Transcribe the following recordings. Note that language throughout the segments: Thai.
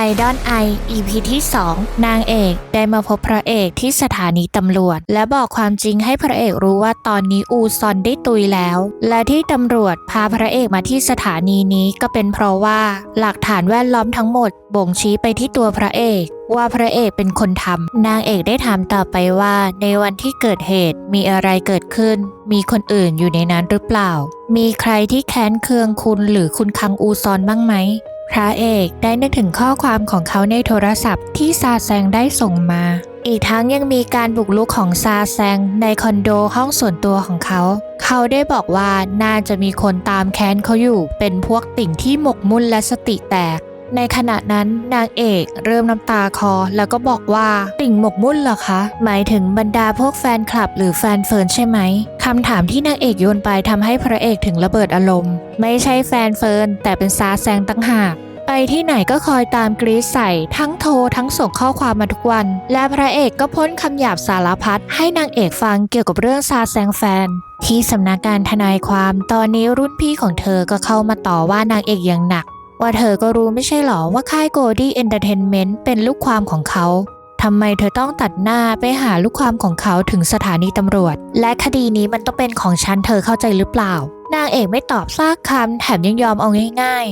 ไอดอลไอ EP ที่ 2 นางเอกได้มาพบพระเอกที่สถานีตำรวจ และบอกความจริงให้พระเอกรู้ว่าตอนนี้อูซอนได้ตุยแล้ว และที่ตำรวจพาพระเอกมาที่สถานีนี้ก็เป็นเพราะว่าหลักฐานแวดล้อมทั้งหมด บ่งชี้ไปที่ตัวพระเอกว่าพระเอกเป็นคนทำนางเอกได้ถามต่อไปว่า ในวันที่เกิดเหตุมีอะไรเกิดขึ้น มีคนอื่นอยู่ในนั้นหรือเปล่า มีใครที่แค้นเคืองคุณหรือคุณคังอูซอนบ้างไหม พระเอกได้นึกถึงข้อความของเขาในโทรศัพท์ที่ซาแซงได้ส่งมา อีกทั้งยังมีการบุกลุกของซาแซงในคอนโดห้องส่วนตัวของเขา เขาได้บอกว่าน่าจะมีคนตามแค้นเขาอยู่ เป็นพวกติ่งที่หมกมุ่นและสติแตก ในขณะนั้นนางเอกเริ่มน้ำตาคอแล้วก็บอกว่าติ่งหมกมุ่นเหรอคะ หมายถึงบรรดาพวกแฟนคลับหรือแฟนเฟิร์นใช่ไหมคำถามที่นางเอกโยนไปทำให้พระเอกถึงระเบิดอารมณ์ ไม่ใช่แฟนเฟิร์นแต่เป็นซาแซงตั้งหากไปที่ไหนก็คอยตามกรีดใส่ทั้งโทรทั้งส่งข้อความมาทุกวัน และพระเอกก็พ่นคำหยาบสารพัดให้นางเอกฟังเกี่ยวกับเรื่องซาแซงแฟน ที่สำนักงานทนายความตอนนี้รุ่นพี่ของเธอก็เข้ามาต่อว่านางเอกอย่างหนัก ว่าเธอก็รู้ไม่ใช่หรอว่าค่ายโกลดี้เอนเตอร์เทนเมนต์เป็นลูกความของเขาทำไมเธอต้องตัดหน้าไปหาลูกความของเขาถึงสถานีตำรวจ และคดีนี้มันต้องเป็นของฉันเธอเข้าใจหรือเปล่า นางเอกไม่ตอบซากคำแถมยังยอมเอาง่าย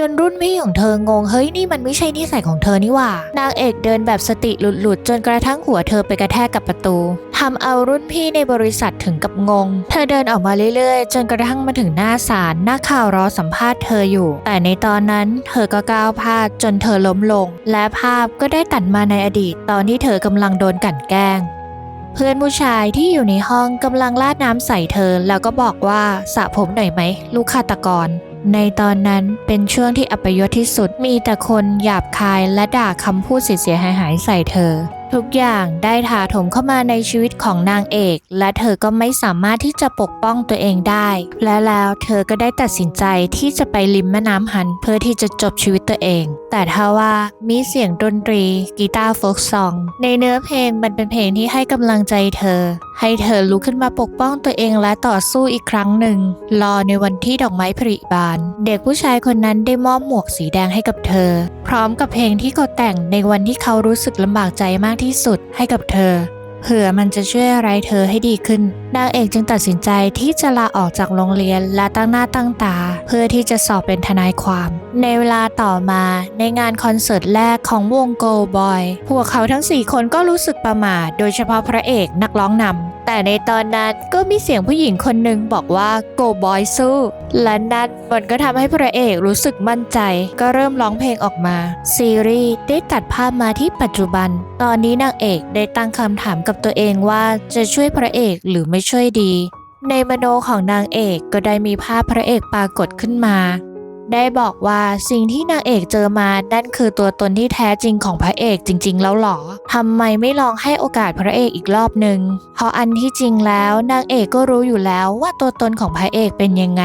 จนรุ่นพี่ของเธองง เฮ้ยนี่มันไม่ใช่นิสัยของเธอนี่หว่า นางเอกเดินแบบสติหลุดๆ จนกระทั่งหัวเธอไปกระแทกกับประตูทำเอารุ่นพี่ในบริษัทถึงกับงง เธอเดินออกมาเรื่อยๆ จนกระทั่งมาถึงหน้าศาลหนักข่าวรอสัมภาษณ์เธออยู่ แต่ในตอนนั้นเธอก็ก้าวพลาดจนเธอล้มลง และภาพก็ได้ตัดมาในอดีต ตอนที่เธอกำลังโดนกลั่นแกล้งเพื่อนผู้ชายที่อยู่ในห้องกำลังราดน้ำใส่เธอ แล้วก็บอกว่าสระผมหน่อยไหม ลูกฆาตกร ในตอนนั้นเป็นช่วงที่อัปยศที่สุดมีแต่คนหยาบคายและด่าคำพูดเสียหายหายๆใส่เธอทุกอย่างได้ถาถมเข้ามาในชีวิตของนางเอก และเธอก็ไม่สามารถที่จะปกป้องตัวเองได้ และแล้วเธอก็ได้ตัดสินใจที่จะไปริมแม่น้ำฮัน เพื่อที่จะจบชีวิตตัวเอง แต่ถ้าว่ามีเสียงดนตรี กีตาร์โฟกซอง ในเนื้อเพลงมันเป็นเพลงที่ให้กำลังใจเธอ ให้เธอลุกขึ้นมาปกป้องตัวเองและต่อสู้อีกครั้งหนึ่ง รอในวันที่ดอกไม้ผลิบาน เด็กผู้ชายคนนั้นได้มอบหมวกสีแดงให้กับเธอ พร้อมกับเพลงที่เขาแต่งในวันที่เขารู้สึกลำบากใจมากที่สุดให้กับเธอ เผื่อมันจะช่วยอะไรเธอให้ดีขึ้นนางเอกจึงตัดสินใจที่จะลาออกจากโรงเรียนและตั้งหน้าตั้งตา เพื่อที่จะสอบเป็นทนายความ ในเวลาต่อมาในงานคอนเสิร์ตแรกของวงโกบอย พวกเขาทั้ง 4 คนก็รู้สึกประหม่าโดยเฉพาะพระเอกนักร้องนำแต่ในตอนนั้นก็มีเสียงผู้หญิงคนหนึ่งบอกว่าโกบอยสู้และนั่นมันก็ทำให้พระเอกรู้สึกมั่นใจ ก็เริ่มร้องเพลงออกมา ซีรีส์ได้ตัดภาพมาที่ปัจจุบัน ตอนนี้นางเอกได้ตั้งคำถามกับตัวเองว่าจะช่วยพระเอกหรือไม่ช่วยดี ในมโนของนางเอกก็ได้มีภาพพระเอกปรากฏขึ้นมา ได้บอกว่าสิ่งที่นางเอกเจอมานั่นคือตัวตนที่แท้จริงของพระเอกจริง ๆ แล้วหรอทำไมไม่ลองให้โอกาสพระเอกอีกรอบหนึ่งเพราะอันที่จริงแล้วนางเอกก็รู้อยู่แล้วว่าตัวตนของพระเอกเป็นยังไง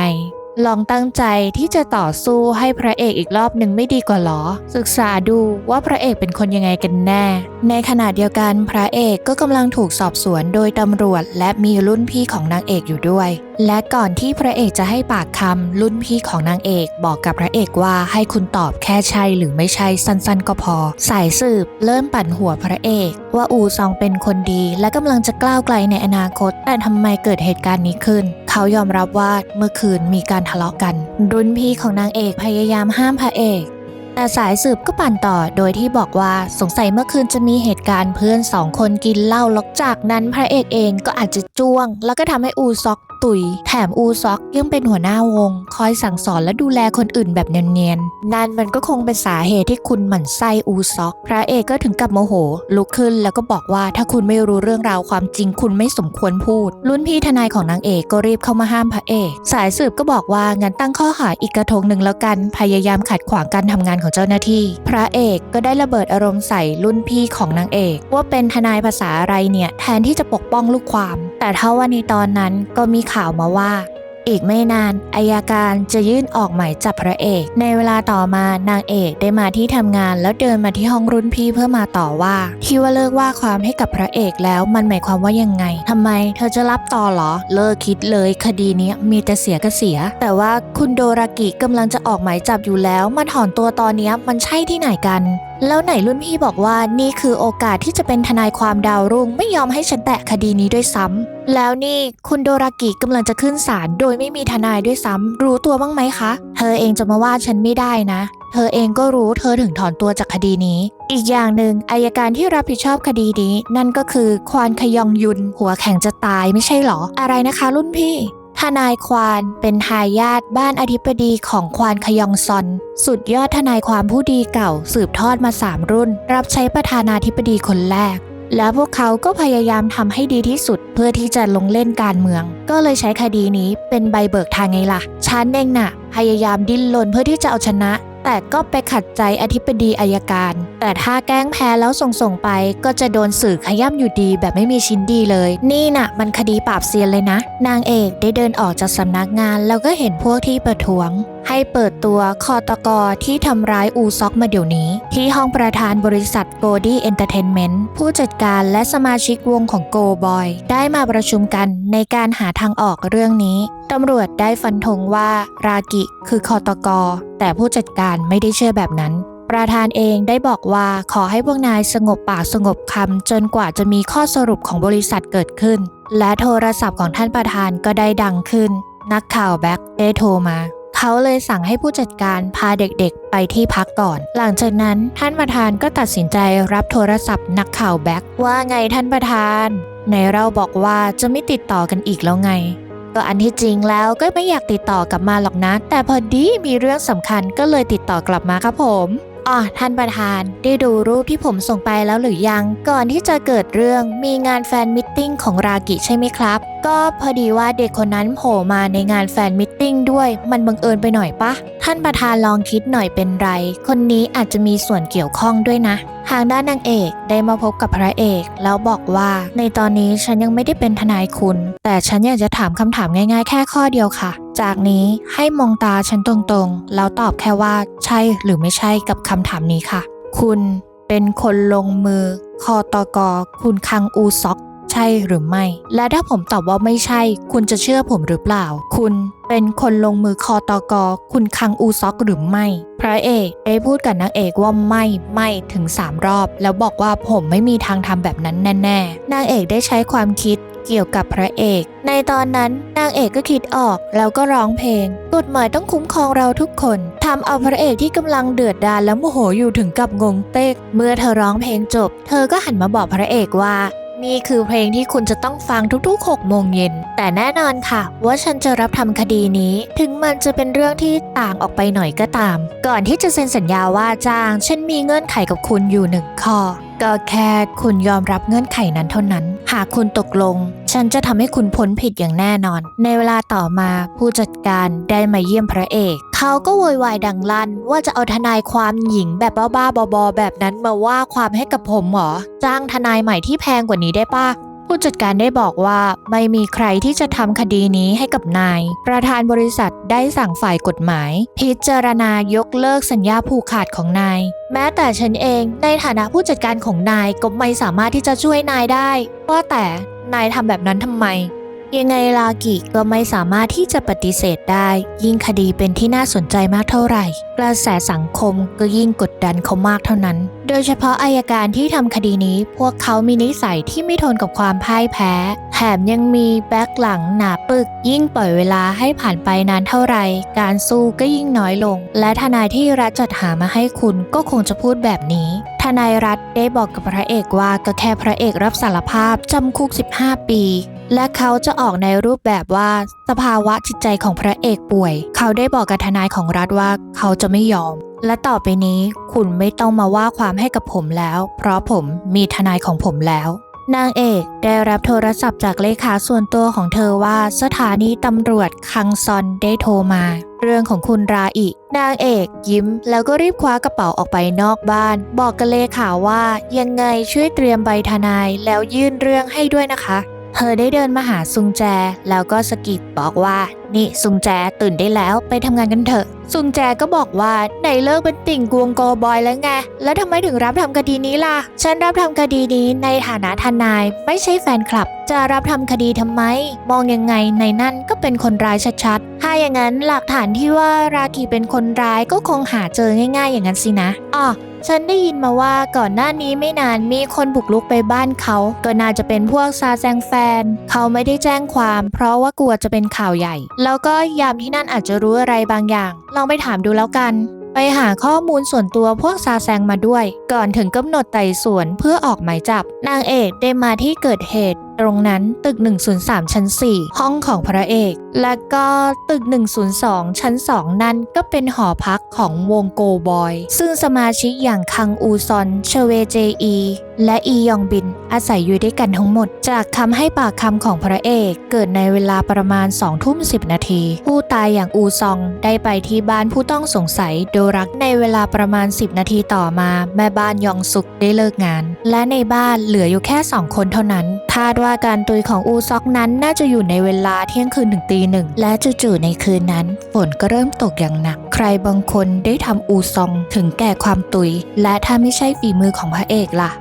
ลองตั้งใจที่จะต่อสู้ให้พระเอกอีกรอบหนึ่งไม่ดีกว่าหรอ ศึกษาดูว่าพระเอกเป็นคนยังไงกันแน่ ในขณะเดียวกันพระเอกก็กำลังถูกสอบสวนโดยตำรวจ และมีรุ่นพี่ของนางเอกอยู่ด้วย และก่อนที่พระเอกจะให้ปากคำรุ่นพี่ของนางเอก บอกกับพระเอกว่าให้คุณตอบแค่ใช่หรือไม่ใช่สั้นๆ ก็พอ สายสืบเริ่มปั่นหัวพระเอก ว่าอูซองเป็นคนดี และกำลังจะกล้าวไกลในอนาคต แต่ทำไมเกิดเหตุการณ์นี้ขึ้น เขายอมรับว่าเมื่อคืนมีการทะเลาะกัน รุ่นพี่ของนางเอกพยายามห้ามพระเอก แต่สายสืบก็ปั่นต่อโดยที่บอกว่าสงสัยเมื่อคืนจะมีเหตุการณ์เพื่อนสองคนกินเหล้าแล้วจากนั้นพระเอกเองก็อาจจะจ้วง แล้วก็ทำให้อูซอก ตุย แถมอูซอกยังเป็นหัวหน้าวง คอยสั่งสอนและดูแลคนอื่นแบบเนียนๆ นั่นมันก็คงเป็นสาเหตุที่คุณหมั่นไส้อูซอก พระเอกก็ถึงกับโมโห ลุกขึ้นแล้วก็บอกว่าถ้าคุณไม่รู้เรื่องราวความจริงคุณไม่สมควรพูด รุ่นพี่ทนายของนางเอกก็รีบเข้ามาห้ามพระเอก สายสืบก็บอกว่างั้นตั้งข้อหาอีกกระทงหนึ่งแล้วกัน พยายามขัดขวางการทำงานของเจ้าหน้าที่ พระเอกก็ได้ระเบิดอารมณ์ใส่รุ่นพี่ของนางเอก ว่าเป็นทนายภาษาอะไรเนี่ยแทนที่จะปกป้องลูกความ แต่ถ้าว่าในตอนนั้นก็มีข่าวมาว่า อีกไม่นานอายการจะยื่นออกหมายจับพระเอก ในเวลาต่อมานางเอกได้มาที่ทำงาน แล้วเดินมาที่ห้องรุ่นพี่เพื่อมาต่อว่า ที่ว่าเลิกว่าความให้กับพระเอกแล้วมันหมายความว่ายังไงทำไม เธอจะรับต่อหรอ เลิกคิดเลยคดีนี้มีแต่เสียก็เสีย แต่ว่าคุณโดรากิกำลังจะออกหมายจับอยู่แล้วมาถอนตัวตอนนี้มันใช่ที่ไหนกัน แล้วไหนรุ่นพี่บอกว่านี่คือโอกาสที่จะเป็นทนายความดาวรุ่งไม่ยอมให้ฉันแตะคดีนี้ด้วยซ้ำแล้วนี่คุณโดรากิกำลังจะขึ้นศาลโดยไม่มีทนายด้วยซ้ำรู้ตัวบ้างไหมคะ เธอเองจะมาว่าฉันไม่ได้นะ เธอเองก็รู้เธอถึงถอนตัวจากคดีนี้ อีกอย่างหนึ่งอายการที่รับผิดชอบคดีนี้ นั่นก็คือควานขยองยุนหัวแข็งจะตายไม่ใช่หรอ อะไรนะคะ รุ่นพี่ ทนายควานเป็นทายาทบ้านอธิบดีของควานขยองซอน สุดยอดทนายความผู้ดีเก่าสืบทอดมา3รุ่น รับใช้ประธานาธิบดีคนแรก แล้วพวกเขาก็พยายามทำให้ดีที่สุดเพื่อที่จะลงเล่นการเมือง ก็เลยใช้คดีนี้เป็นใบเบิกทางไงล่ะฉันเองน่ะพยายามดิ้นรนเพื่อที่จะเอาชนะ แต่ก็ไปขัดใจอธิบดีอายการ แต่ถ้าแกล้งแพ้แล้วส่งส่งไป ก็จะโดนสื่อขย้ำอยู่ดีแบบไม่มีชิ้นดีเลย นี่น่ะ มันคดีปราบเซียนเลยนะ นางเอกได้เดินออกจากสำนักงานแล้วก็เห็นพวกที่ประท้วงให้เปิดตัวคอตกอที่ทำร้ายอูซอกมาเดี๋ยวนี้ ที่ห้องประธานบริษัทโกดี้เอนเตอร์เทนเมนต์ผู้จัดการและสมาชิกวงของโกบอย ได้มาประชุมกันในการหาทางออกเรื่องนี้ ตำรวจได้ฟันธงว่ารากิคือคอตกอ แต่ผู้จัดการไม่ได้เชื่อแบบนั้นประธานเองได้บอกว่าขอให้พวกนายสงบปากสงบคำจนกว่าจะมีข้อสรุปของบริษัทเกิดขึ้น และโทรศัพท์ของท่านประธานก็ได้ดังขึ้น นักข่าวแบ็คได้โทรมา เขาเลยสั่งให้ผู้จัดการพาเด็กๆ ไปที่พักก่อน หลังจากนั้นท่านประธานก็ตัดสินใจรับโทรศัพท์นักข่าวแบ็กว่าไงท่านประธานในเราบอกว่าจะไม่ติดต่อกันอีกแล้วไง ก็อันที่จริงแล้วก็ไม่อยากติดต่อกลับมาหรอกนะ แต่พอดีมีเรื่องสำคัญก็เลยติดต่อกลับมาครับผม อ๋อท่านประธานได้ดูรูปที่ผมส่งไปแล้วหรือยัง ก่อนที่จะเกิดเรื่องมีงานแฟนมิทติ้งของรากิใช่ไหมครับ ก็พอดีว่าเด็กคนนั้นโผล่มาในงานแฟนมิทติ้งด้วย มันบังเอิญไปหน่อยปะท่านประธานลองคิดหน่อยเป็นไร คนนี้อาจจะมีส่วนเกี่ยวข้องด้วยนะทางด้านนางเอกได้มาพบกับพระเอก แล้วบอกว่าในตอนนี้ฉันยังไม่ได้เป็นทนายคุณ แต่ฉันอยากจะถามคำถามง่ายๆ แค่ข้อเดียวค่ะ จากนี้ให้มองตาฉันตรงๆ แล้วตอบแค่ว่าใช่หรือไม่ใช่กับคำถามนี้ค่ะ คุณเป็นคนลงมือคอตกคุณคังอูซอก ใช่หรือไม่ และถ้าผมตอบว่าไม่ใช่ คุณจะเชื่อผมหรือเปล่า คุณเป็นคนลงมือคอตกอคุณคังอูซอกหรือไม่ พระเอกได้พูดกับนางเอกว่าไม่ไม่ถึง 3 รอบ แล้วบอกว่าผมไม่มีทางทำแบบนั้นแน่ๆนางเอกได้ใช้ความคิดเกี่ยวกับพระเอก ในตอนนั้นนางเอกก็คิดออกแล้วก็ร้องเพลง กฎหมายต้องคุ้มครองเราทุกคนทำเอาพระเอกที่กำลังเดือดดาลและโมโหอยู่ถึงกับงงเต๊กเมื่อเธอร้องเพลงจบ เธอก็หันมาบอกพระเอกว่า นี่คือเพลงที่คุณจะต้องฟังทุกๆ 6 โมงเย็น แต่แน่นอนค่ะ ว่าฉันจะรับทำคดีนี้ ถึงมันจะเป็นเรื่องที่ต่างออกไปหน่อยก็ตาม ก่อนที่จะเซ็นสัญญาว่าจ้าง ฉันมีเงื่อนไขกับคุณอยู่หนึ่งข้อ ก็แค่คุณยอมรับเงื่อนไขนั้นเท่านั้น หากคุณตกลง ฉันจะทำให้คุณพ้นผิดอย่างแน่นอน ในเวลาต่อมาผู้จัดการได้มาเยี่ยมพระเอก เขาก็โวยวายดังลั่น ว่าจะเอาทนายความหญิงแบบบ้าๆบอๆแบบนั้นมาว่าความให้กับผมเหรอ จ้างทนายใหม่ที่แพงกว่านี้ได้ปะผู้จัดการได้บอกว่าไม่มีใครที่จะทำคดีนี้ให้กับนาย ประธานบริษัทได้สั่งฝ่ายกฎหมาย พิจารณายกเลิกสัญญาผูกขาดของนาย แม้แต่ฉันเองในฐานะผู้จัดการของนายก็ไม่สามารถที่จะช่วยนายได้ว่าแต่ นายทำแบบนั้นทำไม ยังไงลากิก็ไม่สามารถที่จะปฏิเสธได้ ยิ่งคดีเป็นที่น่าสนใจมากเท่าไหร่ กระแสสังคมก็ยิ่งกดดันเขามากเท่านั้น โดยเฉพาะอายการที่ทำคดีนี้ พวกเขามีนิสัยที่ไม่ทนกับความพ่ายแพ้ แถมยังมีแบ็คหลังหนาปึก ยิ่งปล่อยเวลาให้ผ่านไปนานเท่าไหร่ การสู้ก็ยิ่งน้อยลง และทนายที่รัฐจัดหามาให้คุณก็คงจะพูดแบบนี้ ทนายรัฐได้บอกกับพระเอกว่าก็แค่พระเอกรับสารภาพจำคุก 15 ปี และเขาจะออกในรูปแบบว่าสภาวะจิตใจของพระเอกป่วย เขาได้บอกกับทนายของรัฐว่าเขาจะไม่ยอม และต่อไปนี้คุณไม่ต้องมาว่าความให้กับผมแล้ว เพราะผมมีทนายของผมแล้ว นางเอกได้รับโทรศัพท์จากเลขาส่วนตัวของเธอว่าสถานีตำรวจคังซอนได้โทรมา เรื่องของคุณราอิ นางเอกยิ้ม แล้วก็รีบคว้ากระเป๋าออกไปนอกบ้าน บอกกับเลขาว่ายังไงช่วยเตรียมใบทนายแล้วยื่นเรื่องให้ด้วยนะคะ เธอได้เดินมาหาซุงแจ แล้วก็สะกิดบอกว่า นี่ซุงแจตื่นได้แล้วไปทำงานกันเถอะ ซุงแจก็บอกว่าไหนเลิกเป็นติ่งกวงโกบอยแล้วไง แล้วทำไมถึงรับทำคดีนี้ล่ะ ฉันรับทำคดีนี้ในฐานะทนายไม่ใช่แฟนคลับ จะรับทำคดีทำไม มองยังไงในนั่นก็เป็นคนร้ายชัดๆ ถ้าอย่างนั้นหลักฐานที่ว่าราคีเป็นคนร้ายก็คงหาเจอง่าย ๆ อย่างนั้นสินะอ๋อ ฉันได้ยินมาว่าก่อนหน้านี้ไม่นานมีคนบุกลุกไปบ้านเขา ก็น่าจะเป็นพวกซาแซงแฟน เขาไม่ได้แจ้งความ เพราะว่ากลัวจะเป็นข่าวใหญ่ แล้วก็ยามที่นั่นอาจจะรู้อะไรบางอย่าง ลองไปถามดูแล้วกัน ไปหาข้อมูลส่วนตัวพวกซาแซงมาด้วย ก่อนถึงกำหนดไต่สวนเพื่อออกหมายจับ นางเอกได้มาที่เกิดเหตุ ตรงนั้นตึก 103 ชั้น 4 ห้องของพระเอก และก็ตึก 102 ชั้น 2 นั้นก็เป็นหอพักของวงโกบอย ซึ่งสมาชิกอย่างคังอูซอน เชเวเจอี และอียองบินอาศัยอยู่ด้วยกันทั้งหมด จากคำให้ปากคำของพระเอกเกิดในเวลาประมาณ2ทุ่ม10 นาที ผู้ตายอย่างอูซองได้ไปที่บ้านผู้ต้องสงสัยโดยรักในเวลาประมาณ 10 นาทีต่อมา แม่บ้านยองสุกได้เลิกงาน และในบ้านเหลืออยู่แค่ 2 คนเท่านั้นคาดว่าการตุยของอูซอกนั้นน่าจะอยู่ในเวลาเที่ยงคืนถึงตีหนึ่ง และจู่ๆในคืนนั้น ฝนก็เริ่มตกอย่างหนัก ใครบางคนได้ทำอูซองถึงแก่ความตุย และถ้าไม่ใช่ฝีมือของพระเอกล่ะ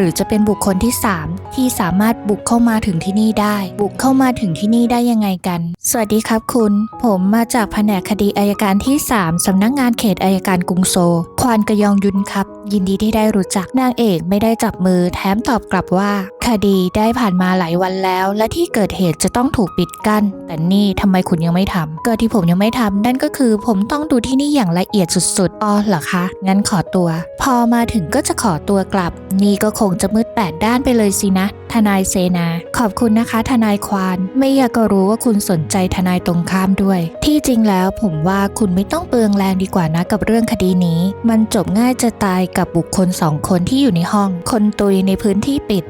หรือจะเป็นบุคคลที่ 3 ที่สามารถบุกเข้ามาถึงที่นี่ได้ บุกเข้ามาถึงที่นี่ได้ยังไงกัน สวัสดีครับคุณ ผมมาจากแผนกคดีอายการที่ 3 สำนักงานเขตอายการกรุงโซลควานกระยองยุนครับ ยินดีที่ได้รู้จักนางเอกไม่ได้จับมือแถมตอบกลับว่า คดีได้ผ่านมาหลายวันแล้ว และที่เกิดเหตุจะต้องถูกปิดกั้น แต่นี่ทำไมคุณยังไม่ทำก็ที่ผมยังไม่ทำนั่นก็คือผมต้องดูที่นี่อย่างละเอียดสุดๆอ๋อเหรอคะงั้นขอตัว พอมาถึงก็จะขอตัวกลับ นี่ก็คงจะมืดแปดด้านไปเลยสินะ ทนายเซนา ขอบคุณนะคะ ทนายควานไม่อยากก็รู้ว่าคุณสนใจทนายตรงข้ามด้วย ที่จริงแล้วผมว่าคุณไม่ต้องเปลืองแรงดีกว่านะกับเรื่องคดีนี้ มันจบง่ายจะตายกับบุคคลสองคนที่อยู่ในห้อง คนตุยในพื้นที่ปิด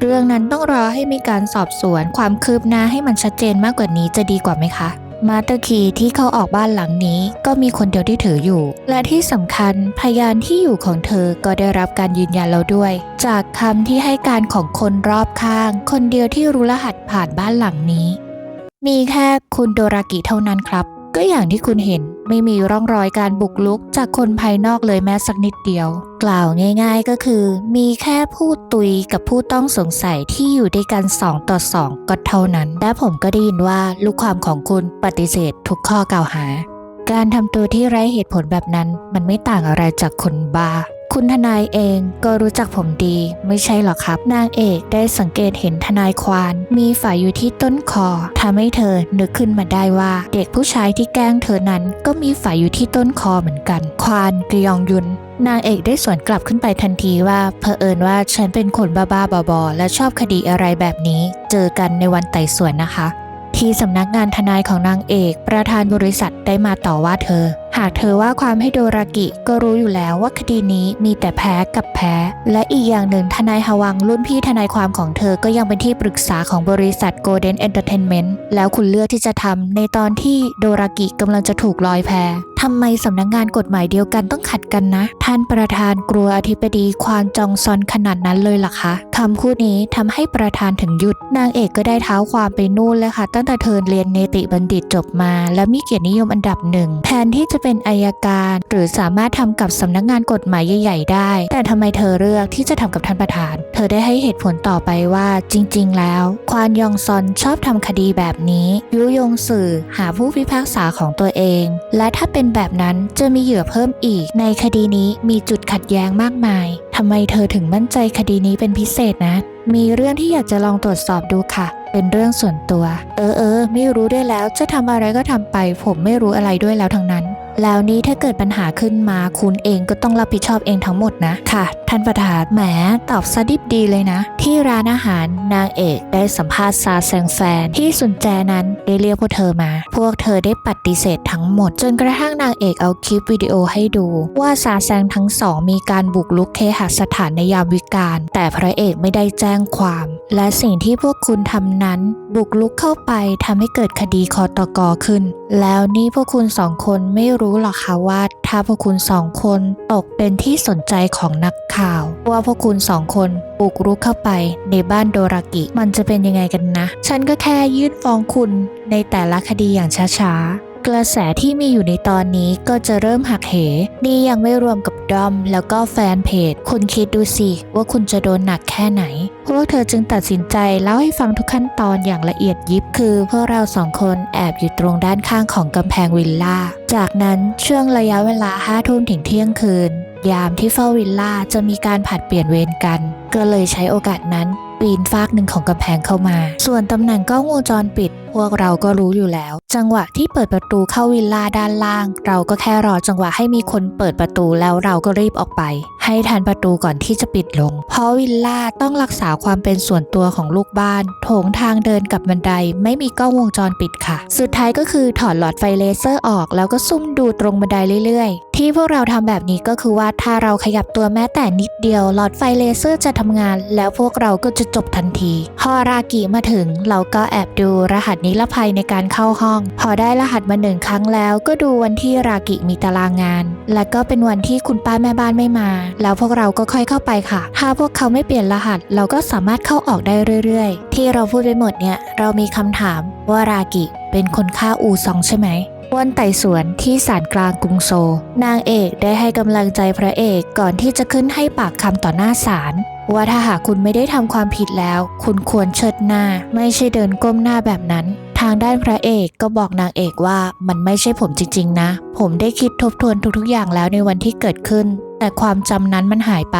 เรื่องนั้นต้องรอให้มีการสอบสวนความคืบหน้าให้มันชัดเจนมากกว่านี้จะดีกว่าไหมคะ มาสเตอร์คีย์ที่เข้าออกบ้านหลังนี้ก็มีคนเดียวที่ถืออยู่ และที่สำคัญพยานที่อยู่ของเธอก็ได้รับการยืนยันแล้วด้วย จากคำที่ให้การของคนรอบข้าง คนเดียวที่รู้รหัสผ่านบ้านหลังนี้ มีแค่คุณโดรากิเท่านั้นครับ ก็อย่างที่คุณเห็น ไม่มีร่องรอยการบุกลุกจากคนภายนอกเลยแม้สักนิดเดียว กล่าวง่ายๆก็คือ มีแค่ผู้ตุยกับผู้ต้องสงสัยที่อยู่ด้วยกัน 2 ต่อ 2 ก็เท่านั้น และผมก็ได้ยินว่าลูกความของคุณปฏิเสธทุกข้อกล่าวหา การทำตัวที่ไร้เหตุผลแบบนั้นมันไม่ต่างอะไรจากคนบ้า คุณทนายเองก็รู้จักผมดี ไม่ใช่หรอครับ นางเอกได้สังเกตเห็นทนายควาน มีฝ่ายอยู่ที่ต้นคอทำให้เธอนึกขึ้นมาได้ว่า เด็กผู้ชายที่แกล้งเธอนั้น ก็มีฝ่ายอยู่ที่ต้นคอเหมือนกัน ควานกยองยุนนางเอกได้สวนกลับขึ้นไปทันทีว่าเผอิญว่าฉันเป็นคนบ้าๆบอๆและชอบคดีอะไรแบบนี้ เจอกันในวันไต่สวนนะคะ ที่สำนักงานทนายของนางเอก ประธานบริษัทได้มาต่อว่าเธอ หากเธอว่าความให้โดรากิก็รู้อยู่แล้วว่าคดีนี้มีแต่แพ้กับแพ้ และอีกอย่างหนึ่งทนายฮวังรุ่นพี่ทนายความของเธอก็ยังเป็นที่ปรึกษาของบริษัท Golden Entertainment แล้วคุณเลือกที่จะทำในตอนที่โดรากิกำลังจะถูกลอยแพทำไมสำนักงานกฎหมายเดียวกันต้องขัดกันนะ ท่านประธานกลัวอธิบดีควานจองซอนขนาดนั้นเลยล่ะคะคำพูดนี้ทำให้ประธานถึงหยุด นางเอกก็ได้เท้าความไปนู่นเลยค่ะ ตั้งแต่เธอเรียนเนติบัณฑิตจบมา และมีเกียรตินิยมอันดับหนึ่งแทนที่จะเป็นอายการ หรือสามารถทำกับสำนักงานกฎหมายใหญ่ ๆ ได้ แต่ทำไมเธอเลือกที่จะทำกับท่านประธาน เธอได้ให้เหตุผลต่อไปว่าจริง ๆ แล้ว ควานยองซอนชอบทำคดีแบบนี้ ยุยงสื่อหาผู้พิพากษาของตัวเอง และถ้าเป็นแบบนั้นจะมีเหยื่อเพิ่มอีก ในคดีนี้มีจุดขัดแย้งมากมายทำไมเธอถึงมั่นใจคดีนี้เป็นพิเศษนะ มีเรื่องที่อยากจะลองตรวจสอบดูค่ะ เป็นเรื่องส่วนตัว เออเออไม่รู้ด้วยแล้วจะทำอะไรก็ทำไป ผมไม่รู้อะไรด้วยแล้วทั้งนั้น แล้วนี้ถ้าเกิดปัญหาขึ้นมาคุณเองก็ต้องรับผิดชอบเองทั้งหมดนะค่ะ ท่านประธานแหมตอบซะดิบดีเลยนะ ที่ร้านอาหารนางเอกได้สัมภาษณ์ซาแซงแฟน ที่สุนแจนั้นได้เรียกพวกเธอมา พวกเธอได้ปฏิเสธทั้งหมด จนกระทั่งนางเอกเอาคลิปวิดีโอให้ดู ว่าซาแซงทั้งสองมีการบุกลุกเคหสถานในยามวิกาลแต่พระเอกไม่ได้แจ้งงความ และสิ่งที่พวกคุณทำนั้น บุกลุกเข้าไปทำให้เกิดคดีคอตกขึ้น แล้วนี่พวกคุณสองคนไม่รู้หรอกคะว่า ถ้าพวกคุณสองคนตกเป็นที่สนใจของนักข่าว ว่าพวกคุณสองคนบุกรุกเข้าไปในบ้านโดรากิ มันจะเป็นยังไงกันนะ ฉันก็แค่ยื่นฟ้องคุณในแต่ละคดีอย่างช้าๆ กระแสที่มีอยู่ในตอนนี้ก็จะเริ่มหักเห นี่ยังไม่รวมกับดอม แล้วก็แฟนเพจ คุณคิดดูสิ ว่าคุณจะโดนหนักแค่ไหน พวกเธอจึงตัดสินใจเล่าให้ฟังทุกขั้นตอนอย่างละเอียดยิบคือพวกเราสองคนแอบอยู่ตรงด้านข้างของกำแพงวิลล่า จากนั้นช่วงระยะเวลาห้าทุ่มถึงเที่ยงคืน ยามที่เฝ้าวิลล่าจะมีการผัดเปลี่ยนเวรกัน ก็เลยใช้โอกาสนั้น ปีนฟากหนึ่งของกำแพงเข้ามา ส่วนตำแหน่งกล้องวงจรปิด พวกเราก็รู้อยู่แล้ว จังหวะที่เปิดประตูเข้าวิลล่าด้านล่าง เราก็แค่รอจังหวะให้มีคนเปิดประตูแล้วเราก็รีบออกไป ให้ทันประตูก่อนที่จะปิดลง เพราะวิลล่าต้องรักษาความเป็นส่วนตัวของลูกบ้าน โถงทางเดินกับบันไดไม่มีกล้องวงจรปิดค่ะ สุดท้ายก็คือถอดหลอดไฟเลเซอร์ออก แล้วก็ซุ่มดูตรงบันไดเรื่อยๆ ที่พวกเราทำแบบนี้ก็คือว่าถ้าเราขยับตัวแม้แต่นิดเดียว หลอดไฟเลเซอร์จะทำงาน แล้วพวกเราก็จะจบทันที พอรากิมาถึง เราก็แอบดูรหัสนิรภัยในการเข้าห้อง พอได้รหัสมาหนึ่งครั้งแล้วก็ดูวันที่รากิมีตารางงาน และก็เป็นวันที่คุณป้าแม่บ้านไม่มา แล้วพวกเราก็ค่อยเข้าไปค่ะ ถ้าพวกเขาไม่เปลี่ยนรหัส เราก็สามารถเข้าออกได้เรื่อย ๆ ที่เราพูดไปหมดเนี่ยเรามีคำถามว่ารากิเป็นคนฆ่าอูซองใช่ไหมวันไต่สวนที่ศาลกลางกรุงโซลนางเอกได้ให้กำลังใจพระเอกก่อนที่จะขึ้นให้ปากคำต่อหน้าศาล ว่าถ้าหากคุณไม่ได้ทำความผิดแล้ว คุณควรเชิดหน้า ไม่ใช่เดินก้มหน้าแบบนั้น ทางด้านพระเอกก็บอกนางเอกว่ามันไม่ใช่ผมจริง ๆ นะ ผมได้คิดทบทวนทุกๆอย่างแล้วในวันที่เกิดขึ้น แต่ความจำนั้นมันหายไป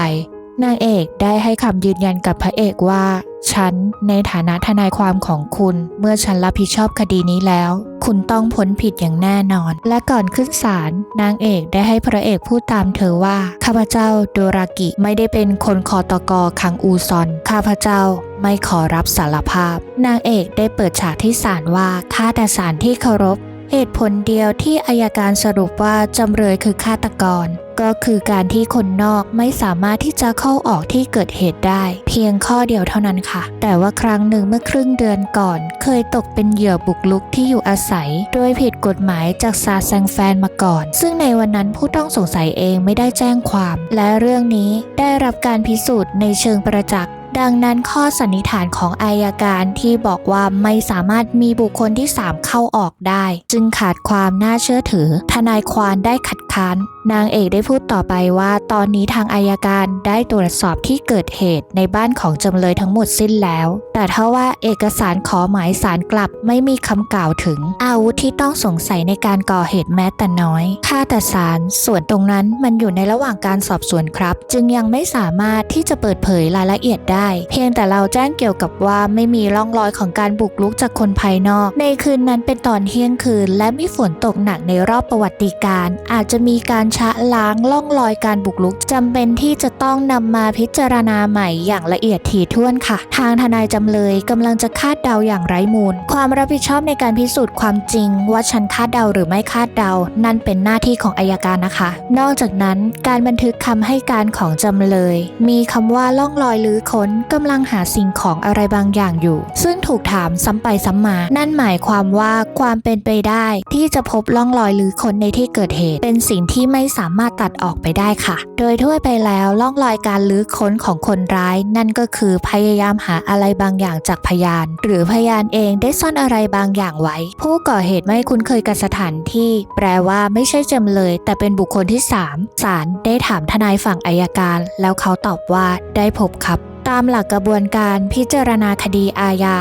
นางเอกได้ให้คำยืนยันกับพระเอกว่า ฉันในฐานะทนายความของคุณ เมื่อฉันรับผิดชอบคดีนี้แล้ว คุณต้องพ้นผิดอย่างแน่นอน และก่อนขึ้นศาลนางเอกได้ให้พระเอกพูดตามเธอว่า ข้าพเจ้าโดรากิไม่ได้เป็นคนคอตกอคังอูซอน ข้าพเจ้าไม่ขอรับสารภาพ นางเอกได้เปิดฉากที่ศาลว่าข้าแต่ศาลที่เคารพเหตุผลเดียวที่อายการสรุปว่าจำเลยคือฆาตกร ก็คือการที่คนนอกไม่สามารถที่จะเข้าออกที่เกิดเหตุได้ เพียงข้อเดียวเท่านั้นค่ะ แต่ว่าครั้งหนึ่งเมื่อครึ่งเดือนก่อน เคยตกเป็นเหยื่อบุกลุกที่อยู่อาศัย โดยผิดกฎหมายจากซาแซงแฟนมาก่อน ซึ่งในวันนั้นผู้ต้องสงสัยเองไม่ได้แจ้งความ และเรื่องนี้ได้รับการพิสูจน์ในเชิงประจักษ์ ดังนั้นข้อสันนิษฐานของอายการที่บอกว่าไม่สามารถมีบุคคลที่ 3 เข้าออกได้ จึงขาดความน่าเชื่อถือ ทนายควานได้ขัดค้านนางเอกได้พูดต่อไปว่า ตอนนี้ทางอายการได้ตรวจสอบที่เกิดเหตุในบ้านของจำเลยทั้งหมดสิ้นแล้ว แต่ถ้าว่าเอกสารขอหมายสารกลับไม่มีคำกล่าวถึง อาวุธที่ต้องสงสัยในการก่อเหตุแม้แต่น้อยค่าแต่สารส่วนตรงนั้นมันอยู่ในระหว่างการสอบสวนครับ จึงยังไม่สามารถที่จะเปิดเผยรายละเอียดได้เพียงแต่เราแจ้งเกี่ยวกับว่าไม่มีร่องรอยของการบุกรุกจากคนภายนอก ในคืนนั้นเป็นตอนเที่ยงคืน และมีฝนตกหนักในรอบประวัติการ อาจจะมีการชะล้างร่องรอยการบุกรุกจำเป็นที่จะต้องนำมาพิจารณาใหม่อย่างละเอียดถี่ถ้วนค่ะ ทางทนายจำเลยกำลังจะคาดเดาอย่างไร้มูล ความรับผิดชอบในการพิสูจน์ความจริง ว่าฉันคาดเดาหรือไม่คาดเดา นั่นเป็นหน้าที่ของอายการนะคะ นอกจากนั้นการบันทึกคำให้การของจำเลย มีคำว่าล่องรอยหรือค้นกำลังหาสิ่งของอะไรบางอย่างอยู่ ซึ่งถูกถามซ้ำไปซ้ำมา นั่นหมายความว่าความเป็นไปได้ ที่จะพบล่องรอยหรือคนในที่เกิดเหตุ เป็นสิ่งที่ไม่สามารถตัดออกไปได้ค่ะ โดยทั่วไปแล้วล่องรอยการลื้อค้นของคนร้าย นั่นก็คือพยายามหาอะไรบางอย่างจากพยาน หรือพยานเองได้ซ่อนอะไรบางอย่างไว้ ผู้ก่อเหตุไม่คุ้นเคยกับสถานที่ แปลว่าไม่ใช่จำเลย แต่เป็นบุคคลที่สามศาลได้ถามทนายฝั่งอายการ แล้วเขาตอบว่าได้พบครับ ตามหลักกระบวนการพิจารณาคดีอาญา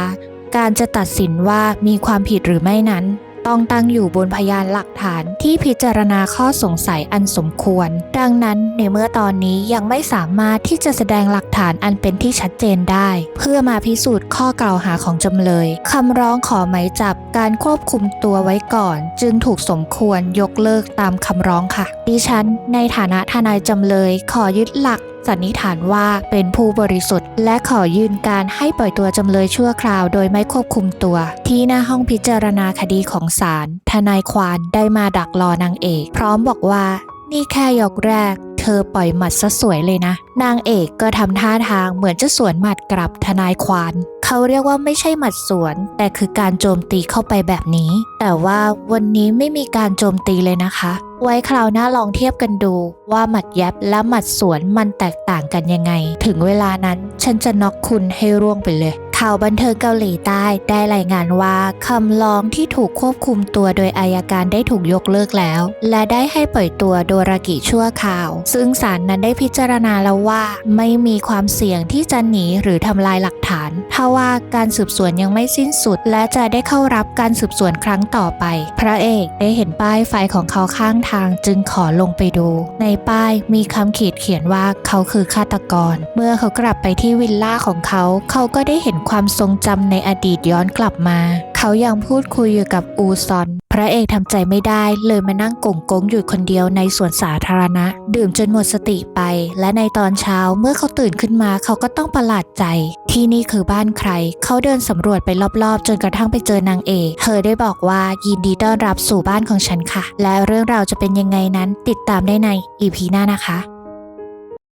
การจะตัดสินว่ามีความผิดหรือไม่นั้น ต้องตั้งอยู่บนพยานหลักฐานที่พิจารณาข้อสงสัยอันสมควร ดังนั้นในเมื่อตอนนี้ยังไม่สามารถที่จะแสดงหลักฐานอันเป็นที่ชัดเจนได้ เพื่อมาพิสูจน์ข้อกล่าวหาของจำเลยคำร้องขอหมายจับการควบคุมตัวไว้ก่อน จึงถูกสมควรยกเลิกตามคำร้องค่ะ ดิฉัน ในฐานะทนายจำเลยขอยึดหลัก สันนิษฐานว่าเป็นผู้บริสุทธิ์ และขอยืนการให้ปล่อยตัวจำเลยชั่วคราวโดยไม่ควบคุมตัว ที่หน้าห้องพิจารณาคดีของศาลทนายควานได้มาดักรอนางเอก พร้อมบอกว่านี่แค่ยกแรก เธอปล่อยหมัดซะสวยเลยนะ นางเอกก็ทำท่าทางเหมือนจะสวนหมัดกลับทนายควานเขาเรียกว่าไม่ใช่หมัดสวน แต่คือการโจมตีเข้าไปแบบนี้ แต่ว่าวันนี้ไม่มีการโจมตีเลยนะคะ ไว้คราวหน้าลองเทียบกันดูว่าหมัดยับและหมัดสวนมันแตกต่างกันยังไง ถึงเวลานั้นฉันจะน็อกคุณให้ร่วงไปเลย ข่าวบันเทิงเกาหลีใต้ได้รายงานว่าคำร้องที่ถูกควบคุมตัวโดยอายการได้ถูกยกเลิกแล้ว และได้ให้ปล่อยตัวโดรากิชั่วคราว ซึ่งศาลนั้นได้พิจารณาแล้วว่า ไม่มีความเสี่ยงที่จะหนีหรือทำลายหลักฐานถ้าว่าการสืบสวนยังไม่สิ้นสุด และจะได้เข้ารับการสืบสวนครั้งต่อไป พระเอกได้เห็นป้ายไฟของเขาข้างทางจึงขอลงไปดู ในป้ายมีคำขีดเขียนว่าเขาคือฆาตกร เมื่อเขากลับไปที่วิลล่าของเขา เขาก็ได้เห็นความทรงจำในอดีตย้อนกลับมา เขายังพูดคุยอยู่กับอูซอน พระเอกทำใจไม่ได้เลยมานั่งกงกงอยู่คนเดียวในสวนสาธารณะ ดื่มจนหมดสติไป และในตอนเช้าเมื่อเขาตื่นขึ้นมาเขาก็ต้องประหลาดใจ ที่นี่คือบ้านใคร เขาเดินสำรวจไปรอบๆ จนกระทั่งไปเจอนางเอก เธอได้บอกว่ายินดีต้อนรับสู่บ้านของฉันค่ะ และเรื่องราวจะเป็นยังไงนั้นติดตามได้ในอีพีหน้านะคะ